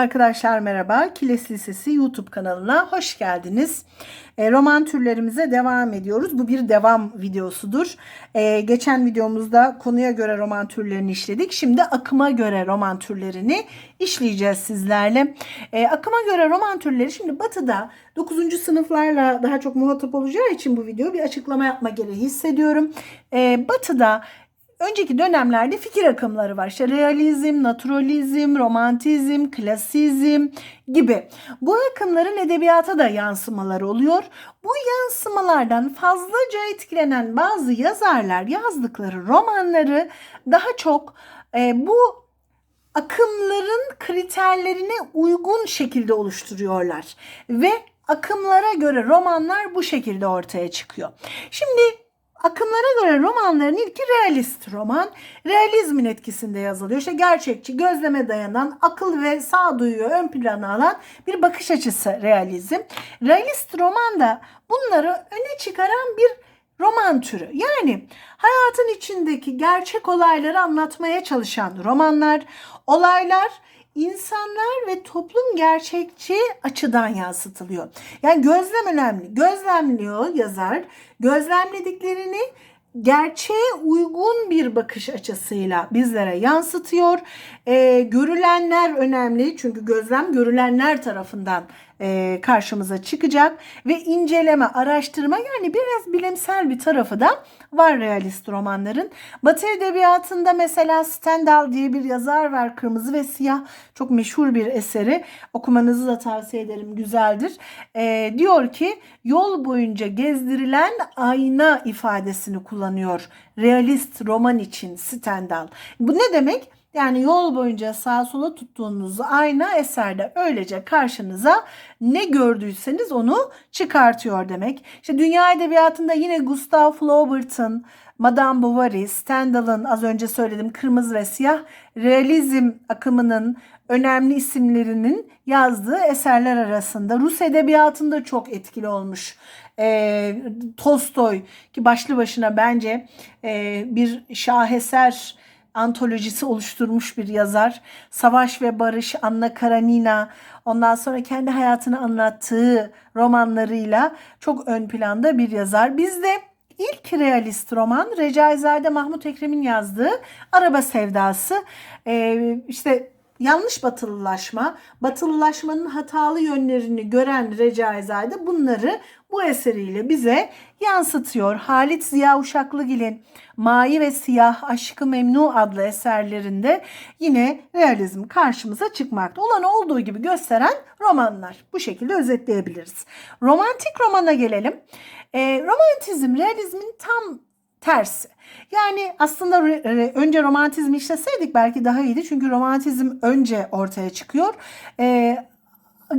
Arkadaşlar merhaba. Kiles Lisesi YouTube kanalına hoş geldiniz. E, roman türlerimize devam ediyoruz. Bu bir devam videosudur. E, geçen videomuzda konuya göre roman türlerini işledik. Şimdi akıma göre roman türlerini işleyeceğiz sizlerle. E, akıma göre roman türleri şimdi batıda 9. sınıflarla daha çok muhatap olacağı için bu video bir açıklama yapma gereği hissediyorum. E, batıda önceki dönemlerde fikir akımları var. İşte realizm, naturalizm, romantizm, klasizm gibi. Bu akımların edebiyata da yansımaları oluyor. Bu yansımalardan fazlaca etkilenen bazı yazarlar yazdıkları romanları daha çok e, bu akımların kriterlerine uygun şekilde oluşturuyorlar ve akımlara göre romanlar bu şekilde ortaya çıkıyor. Şimdi Akımlara göre romanların ilki realist roman. Realizmin etkisinde yazılıyor. İşte gerçekçi, gözleme dayanan, akıl ve sağduyuyu ön plana alan bir bakış açısı realizm. Realist roman da bunları öne çıkaran bir roman türü. Yani hayatın içindeki gerçek olayları anlatmaya çalışan romanlar, olaylar insanlar ve toplum gerçekçi açıdan yansıtılıyor. Yani gözlem önemli. Gözlemliyor yazar. Gözlemlediklerini gerçeğe uygun bir bakış açısıyla bizlere yansıtıyor. E, görülenler önemli çünkü gözlem görülenler tarafından e, karşımıza çıkacak ve inceleme, araştırma yani biraz bilimsel bir tarafı da var realist romanların. Batı edebiyatında mesela Stendhal diye bir yazar var. Kırmızı ve Siyah çok meşhur bir eseri. Okumanızı da tavsiye ederim. Güzeldir. E, diyor ki yol boyunca gezdirilen ayna ifadesini kullanıyor. Realist roman için Stendhal. Bu ne demek? Yani yol boyunca sağa sola tuttuğunuz ayna eserde öylece karşınıza ne gördüyseniz onu çıkartıyor demek. İşte dünya edebiyatında yine Gustav Flaubert'ın, Madame Bovary, Stendhal'ın az önce söyledim kırmızı ve siyah realizm akımının önemli isimlerinin yazdığı eserler arasında. Rus edebiyatında çok etkili olmuş. E, Tolstoy ki başlı başına bence e, bir şaheser antolojisi oluşturmuş bir yazar. Savaş ve Barış, Anna Karanina, ondan sonra kendi hayatını anlattığı romanlarıyla çok ön planda bir yazar. Bizde ilk realist roman Recaizade Mahmut Ekrem'in yazdığı Araba Sevdası. Ee, işte yanlış batılılaşma, batılılaşmanın hatalı yönlerini gören Recaizade bunları bu eseriyle bize yansıtıyor. Halit Ziya Uşaklıgil'in Mayi ve Siyah Aşkı Memnu adlı eserlerinde yine realizm karşımıza çıkmakta. Olan olduğu gibi gösteren romanlar. Bu şekilde özetleyebiliriz. Romantik romana gelelim. E, romantizm realizmin tam tersi. Yani aslında önce romantizmi işleseydik belki daha iyiydi. Çünkü romantizm önce ortaya çıkıyor. E,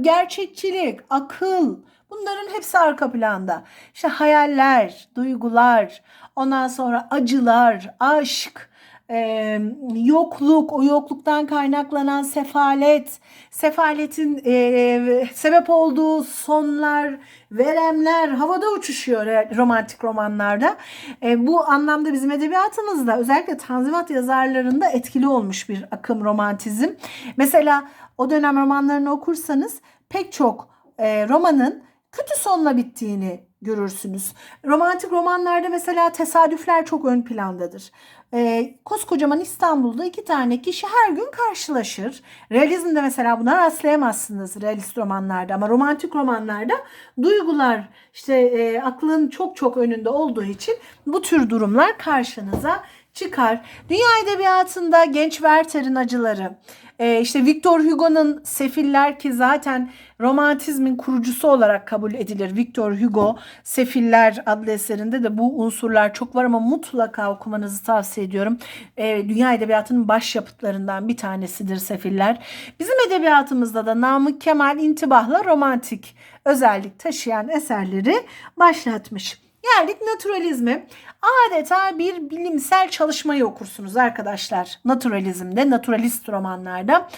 gerçekçilik, akıl, Bunların hepsi arka planda. İşte hayaller, duygular, ondan sonra acılar, aşk, e, yokluk, o yokluktan kaynaklanan sefalet, sefaletin e, sebep olduğu sonlar, veremler havada uçuşuyor romantik romanlarda. E, bu anlamda bizim edebiyatımızda özellikle Tanzimat yazarlarında etkili olmuş bir akım romantizm. Mesela o dönem romanlarını okursanız pek çok e, romanın kötü sonla bittiğini görürsünüz. Romantik romanlarda mesela tesadüfler çok ön plandadır. Ee, koskocaman İstanbul'da iki tane kişi her gün karşılaşır. Realizmde mesela buna rastlayamazsınız realist romanlarda ama romantik romanlarda duygular işte e, aklın çok çok önünde olduğu için bu tür durumlar karşınıza çıkar. Dünya edebiyatında genç Werther'in acıları, ee, işte Victor Hugo'nun Sefiller ki zaten romantizmin kurucusu olarak kabul edilir. Victor Hugo Sefiller adlı eserinde de bu unsurlar çok var ama mutlaka okumanızı tavsiye ediyorum. Ee, dünya edebiyatının başyapıtlarından bir tanesidir Sefiller. Bizim edebiyatımızda da Namık Kemal intibahla romantik özellik taşıyan eserleri başlatmış. Geldik naturalizme. Adeta bir bilimsel çalışmayı okursunuz arkadaşlar. Naturalizmde, naturalist romanlarda.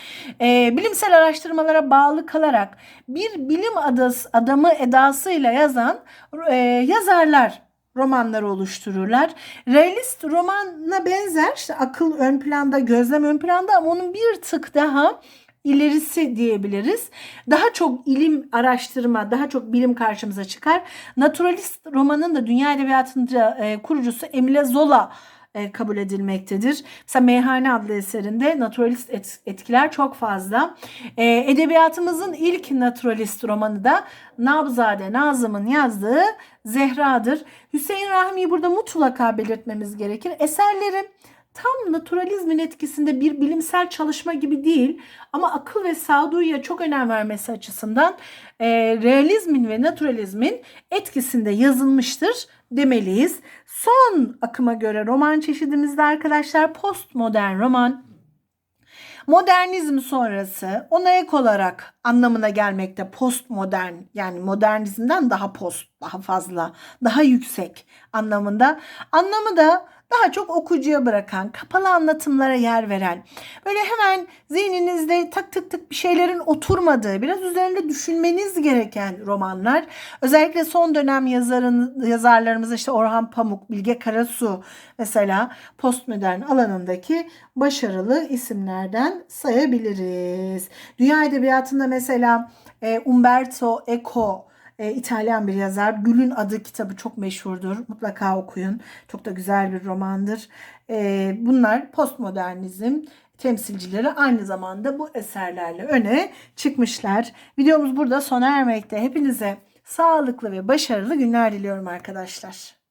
E, bilimsel araştırmalara bağlı kalarak bir bilim adası, adamı edasıyla yazan e, yazarlar romanları oluştururlar. Realist romanına benzer işte akıl ön planda, gözlem ön planda ama onun bir tık daha ilerisi diyebiliriz. Daha çok ilim araştırma, daha çok bilim karşımıza çıkar. Naturalist romanın da dünya edebiyatında e, kurucusu Emile Zola e, kabul edilmektedir. Mesela Meyhane adlı eserinde naturalist et- etkiler çok fazla. E, edebiyatımızın ilk naturalist romanı da Nabzade Nazım'ın yazdığı Zehra'dır. Hüseyin Rahmi'yi burada mutlaka belirtmemiz gerekir. Eserleri tam naturalizmin etkisinde bir bilimsel çalışma gibi değil ama akıl ve sağduyuya çok önem vermesi açısından e, realizmin ve naturalizmin etkisinde yazılmıştır demeliyiz. Son akıma göre roman çeşidimizde arkadaşlar postmodern roman modernizm sonrası ona ek olarak anlamına gelmekte postmodern yani modernizmden daha post daha fazla daha yüksek anlamında anlamı da daha çok okuyucuya bırakan, kapalı anlatımlara yer veren, böyle hemen zihninizde tak tık tık bir şeylerin oturmadığı, biraz üzerinde düşünmeniz gereken romanlar. Özellikle son dönem yazarın, yazarlarımız işte Orhan Pamuk, Bilge Karasu mesela postmodern alanındaki başarılı isimlerden sayabiliriz. Dünya edebiyatında mesela e, Umberto Eco e, İtalyan bir yazar. Gül'ün adı kitabı çok meşhurdur. Mutlaka okuyun. Çok da güzel bir romandır. E, bunlar postmodernizm temsilcileri aynı zamanda bu eserlerle öne çıkmışlar. Videomuz burada sona ermekte. Hepinize sağlıklı ve başarılı günler diliyorum arkadaşlar.